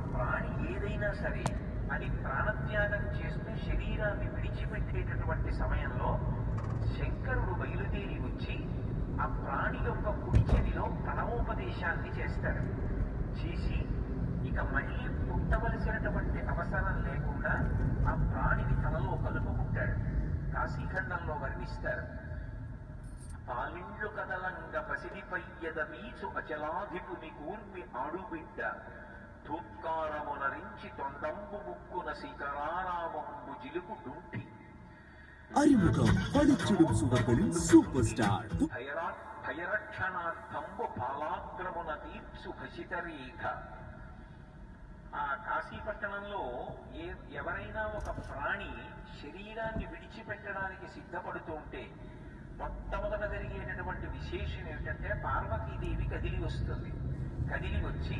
ప్రాణి ఏదైనా సరే అది ప్రాణత్యాగం చేస్తూ శరీరాన్ని విడిచిపెట్టేటటువంటి సమయంలో శంకరుడు బయలుదేరి వచ్చి ఆ ప్రాణి యొక్క కుడి చెవిలో ప్రణవోపదేశాన్ని చేస్తాడు. చేసి ఇక మళ్ళీ పుట్టవలసినటువంటి అవసరం లేకుండా ఆ ప్రాణిని తనలో కలుపుకుంటాడు. కాశీఖండంలో వర్ణిస్తారు. పాలిండ్లు కదలంగ పసిడి మీచు అచలాధిపుని కూర్మి ఆడుబిడ్డ. తూత్కారమునరించి తొండంబు ముక్కున శిఖరారామంబు జిలుకు డుంటి அறிமுகம் பளிச்சிடும் சுவர்களின் சூப்பர் ஸ்டார் భయరా భయరక్షణార్థంబు పాలాగ్రమున తీర్చు భసితరేఖ ఆ కాశీపట్టణంలో ఏ ఎవరైనా ఒక ప్రాణి శరీరాన్ని విడిచిపెట్టడానికి సిద్ధపడుతూ ఉంటే మొట్టమొదట జరిగేటటువంటి విశేషం ఏమిటంటే పార్వతీదేవి కదిలి వస్తుంది కదిలి వచ్చి